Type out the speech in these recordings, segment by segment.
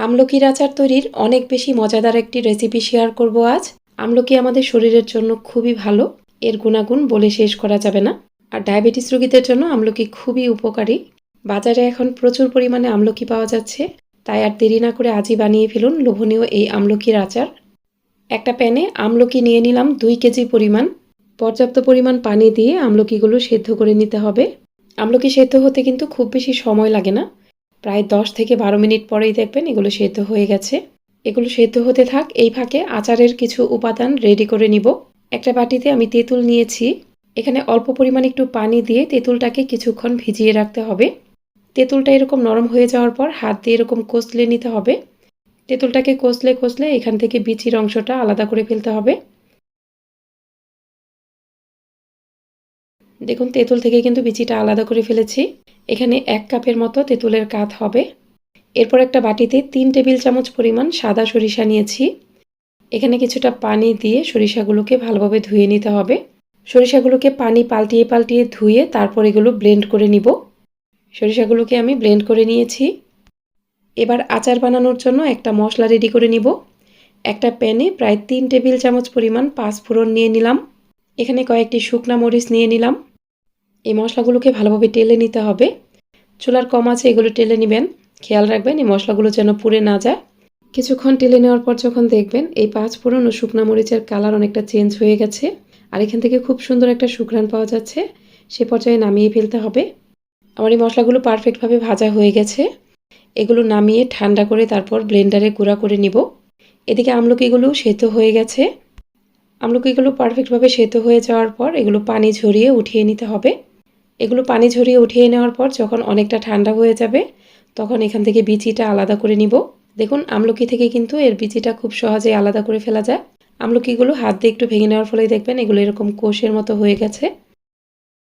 আমলকির আচার তৈরির অনেক বেশি মজাদার একটি রেসিপি শেয়ার করব আজ। আমলকি আমাদের শরীরের জন্য খুবই ভালো, এর গুণাগুণ বলে শেষ করা যাবে না। আর ডায়াবেটিস রোগীদের জন্য আমলকি খুবই উপকারী। বাজারে এখন প্রচুর পরিমাণে আমলকি পাওয়া যাচ্ছে, তাই আর দেরি না করে আজই বানিয়ে ফেলুন লোভনীয় এই আমলকির আচার একটা প্যানে আমলকি নিয়ে নিলাম দুই কেজি পরিমাণ। পর্যাপ্ত পরিমাণ পানি দিয়ে আমলকিগুলো সেদ্ধ করে নিতে হবে। আমলকি সেদ্ধ হতে কিন্তু খুব বেশি সময় লাগে না। প্রায় দশ থেকে বারো মিনিট পরেই দেখবেন এগুলো সেদ্ধ হয়ে গেছে। এগুলো সেদ্ধ হতে থাক, এই ফাঁকে আচারের কিছু উপাদান রেডি করে নিব। একটা বাটিতে আমি তেঁতুল নিয়েছি। এখানে অল্প পরিমাণ একটু পানি দিয়ে তেঁতুলটাকে কিছুক্ষণ ভিজিয়ে রাখতে হবে। তেঁতুলটা এরকম নরম হয়ে যাওয়ার পর হাত দিয়ে এরকম কষলে নিতে হবে। তেঁতুলটাকে কষলে কষলে এখান থেকে বিচির অংশটা আলাদা করে ফেলতে হবে। দেখুন, তেঁতুল থেকে কিন্তু বিচিটা আলাদা করে ফেলেছি। এখানে এক কাপের মতো তেঁতুলের কাত হবে। এরপর একটা বাটিতে তিন টেবিল চামচ পরিমাণ সাদা সরিষা নিয়েছি। এখানে কিছুটা পানি দিয়ে সরিষাগুলোকে ভালোভাবে ধুয়ে নিতে হবে। সরিষাগুলোকে পানি পাল্টিয়ে পাল্টিয়ে ধুয়ে তারপর এগুলো ব্লেন্ড করে নিব। সরিষাগুলোকে আমি ব্লেন্ড করে নিয়েছি। এবার আচার বানানোর জন্য একটা মশলা রেডি করে নিব। একটা প্যানে প্রায় তিন টেবিল চামচ পরিমাণ পাঁচফোড়ন নিয়ে নিলাম। এখানে কয়েকটি শুকনা মরিচ নিয়ে নিলাম। এই মশলাগুলোকে ভালোভাবে টেলে নিতে হবে। চুলার কম আছে, এগুলো টেলে নেবেন। খেয়াল রাখবেন, এই মশলাগুলো যেন পুড়ে না যায়। কিছুক্ষণ টেলে নেওয়ার পর যখন দেখবেন, এই পাঁচ ফোড়ন ও শুকনা মরিচের কালার অনেকটা চেঞ্জ হয়ে গেছে। আর এখান থেকে খুব সুন্দর একটা সুঘ্রাণ পাওয়া যাচ্ছে। সে পর্যায়ে নামিয়ে ফেলতে হবে। আমার এই মশলাগুলো পারফেক্টভাবে ভাজা হয়ে গেছে। এগুলো নামিয়ে ঠান্ডা করে তারপর ব্লেন্ডারে গুঁড়া করে নিব। এদিকে আমলকিগুলো সেদ্ধ হয়ে গেছে। আমলকিগুলো পারফেক্টভাবে সেদ্ধ হয়ে যাওয়ার পর এগুলো পানি ঝরিয়ে উঠিয়ে নিতে হবে। এগুলো পানি ঝরিয়ে উঠিয়ে নেওয়ার পর যখন অনেকটা ঠান্ডা হয়ে যাবে, তখন এখান থেকে বিচিটা আলাদা করে নিব। দেখুন, আমলকি থেকে কিন্তু এর বিচিটা খুব সহজেই আলাদা করে ফেলা যায়। আমলকিগুলো হাত দিয়ে একটু ভেঙে নেওয়ার ফলে দেখবেন এগুলো এরকম কোষের মতো হয়ে গেছে।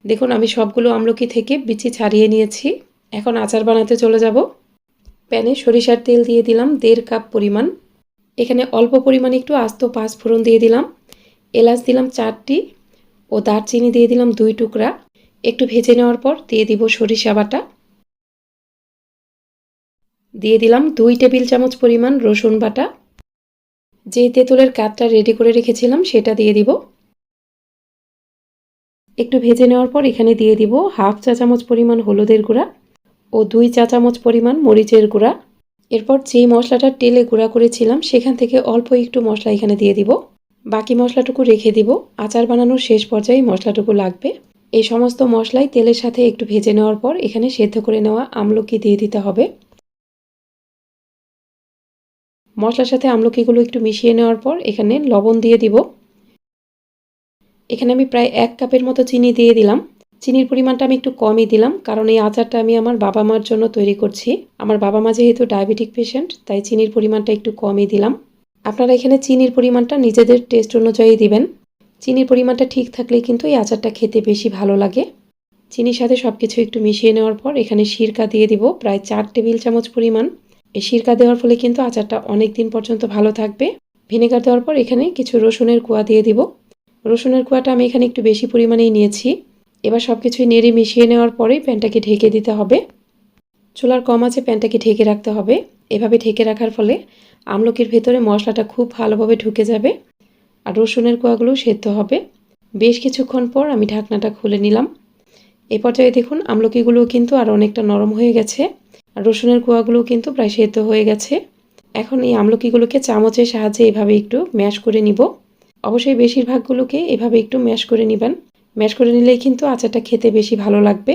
দেখুন, আমি সবগুলো আমলকি থেকে বিচি ছাড়িয়ে নিয়েছি। এখন আচার বানাতে চলে যাব। প্যানে সরিষার তেল দিয়ে দিলাম দেড় কাপ পরিমাণ। এখানে অল্প পরিমাণে একটু আস্ত পাঁচ ফোড়ন দিয়ে দিলাম। এলাচ দিলাম চারটি ও দারচিনি দিয়ে দিলাম দুই টুকরা। একটু ভেজে নেওয়ার পর দিয়ে দিব সরিষা বাটা। দিয়ে দিলাম দুই টেবিল চামচ পরিমাণ রসুন বাটা। যে তেঁতুলের কাঠটা রেডি করে রেখেছিলাম সেটা দিয়ে দিব। একটু ভেজে নেওয়ার পর এখানে দিয়ে দিব হাফ চা চামচ পরিমাণ হলুদের গুঁড়া ও দুই চা চামচ পরিমাণ মরিচের গুঁড়া। এরপর যেই মশলাটা তেলে গুঁড়া করেছিলাম সেখান থেকে অল্প একটু মশলা এখানে দিয়ে দিব। বাকি মশলাটুকু রেখে দিব। আচার বানানোর শেষ পর্যায়ে মশলাটুকু লাগবে। এই সমস্ত মশলাই তেলের সাথে একটু ভেজে নেওয়ার পর এখানে সেদ্ধ করে নেওয়া আমলকি দিয়ে দিতে হবে। মশলার সাথে আমলকিগুলো একটু মিশিয়ে নেওয়ার পর এখানে লবণ দিয়ে দিব। এখানে আমি প্রায় এক কাপের মতো চিনি দিয়ে দিলাম। চিনির পরিমাণটা আমি একটু কমই দিলাম কারণ এই আচারটা আমি আমার বাবা মার জন্য তৈরি করছি। আমার বাবা মা যেহেতু ডায়াবেটিক পেশেন্ট, তাই চিনির পরিমাণটা একটু কমই দিলাম। আপনারা এখানে চিনির পরিমাণটা নিজেদের টেস্ট অনুযায়ী দিবেন। চিনির পরিমাণটা ঠিক থাকলেই কিন্তু এই আচারটা খেতে বেশি ভালো লাগে। চিনির সাথে সব কিছু একটু মিশিয়ে নেওয়ার পর এখানে সিরকা দিয়ে দিব, প্রায় চার টেবিল চামচ পরিমাণ। এই সিরকা দেওয়ার ফলে কিন্তু আচারটা অনেক দিন পর্যন্ত ভালো থাকবে। ভিনেগার দেওয়ার পর এখানে কিছু রসুনের কুয়া দিয়ে দিব। রসুনের কুয়াটা আমি এখানে একটু বেশি পরিমাণেই নিয়েছি। এবার সব কিছুই নেড়ে মিশিয়ে নেওয়ার পরেই প্যানটাকে ঢেকে দিতে হবে। চুলার কম আছে, প্যানটাকে ঢেকে রাখতে হবে। এভাবে ঢেকে রাখার ফলে আমলকির ভেতরে মশলাটা খুব ভালোভাবে ঢুকে যাবে। আর রসুনের কোয়াগুলো সেদ্ধ হবে। বেশ কিছুক্ষণ পর আমি ঢাকনাটা খুলে নিলাম। এ পর্যায়ে দেখুন, আমলকিগুলো কিন্তু আর অনেকটা নরম হয়ে গেছে। আর রসুনের কোয়াগুলো কিন্তু প্রায় সেদ্ধ হয়ে গেছে। এখন এই আমলকিগুলোকে চামচের সাহায্যে এভাবে একটু ম্যাশ করে নিব। অবশ্যই বেশিরভাগগুলোকে এভাবে একটু ম্যাশ করে নেবেন। ম্যাশ করে নিলেই কিন্তু আচারটা খেতে বেশি ভালো লাগবে।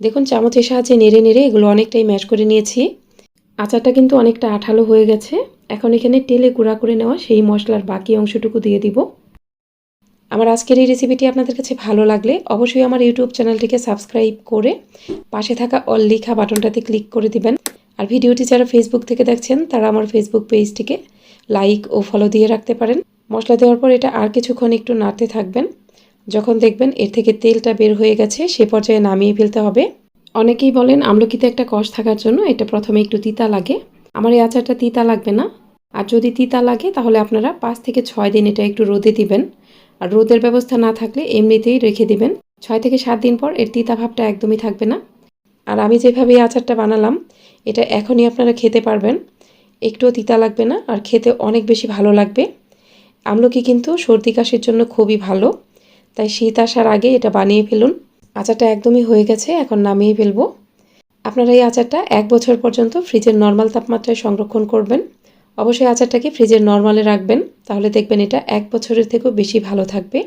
দেখুন, চামচের সাহায্যে নেড়ে নেড়ে এগুলো অনেকটাই ম্যাশ করে নিয়েছি। আচারটা কিন্তু অনেকটা আঠালো হয়ে গেছে। এখন এখানে তেলে গুঁড়া করে নেওয়া সেই মশলার বাকি অংশটুকু দিয়ে দিব। আমার আজকের এই রেসিপিটি আপনাদের কাছে ভালো লাগলে অবশ্যই আমার ইউটিউব চ্যানেলটিকে সাবস্ক্রাইব করে পাশে থাকা অল লিখা বাটনটাতে ক্লিক করে দিবেন। আর ভিডিওটি যারা ফেসবুক থেকে দেখছেন, তারা আমার ফেসবুক পেজটিকে লাইক ও ফলো দিয়ে রাখতে পারেন। মশলা দেওয়ার পর এটা আর কিছুক্ষণ একটু নাড়তে থাকবেন। যখন দেখবেন এর থেকে তেলটা বের হয়ে গেছে, সে পর্যায়ে নামিয়ে ফেলতে হবে। অনেকেই বলেন আমলকিতে একটা কষ থাকার জন্য এটা প্রথমে একটু তিতা লাগে। আমার এই আচারটা তিতা লাগবে না। আর যদি তিতা লাগে, তাহলে আপনারা পাঁচ থেকে ছয় দিন এটা একটু রোদে দিবেন। আর রোদের ব্যবস্থা না থাকলে এমনিতেই রেখে দিবেন। ছয় থেকে সাত দিন পর এর তিতা ভাবটা একদমই থাকবে না। আর আমি যেভাবে এই আচারটা বানালাম, এটা এখনই আপনারা খেতে পারবেন। একটুও তিতা লাগবে না, আর খেতে অনেক বেশি ভালো লাগবে। আমলকি কিন্তু সর্দি কাশির জন্য খুবই ভালো। তাই শীত আসার আগে এটা বানিয়ে ফেলুন। আচারটা একদমই হয়ে গেছে, এখন নামিয়ে ফেলব। আপনারা এই আচারটা এক বছর পর্যন্ত ফ্রিজের নর্মাল তাপমাত্রায় সংরক্ষণ করবেন। অবশ্যই আচারটাকে ফ্রিজের নর্মালে রাখবেন, তাহলে দেখবেন এটা এক বছরের থেকেও বেশি ভালো থাকবে।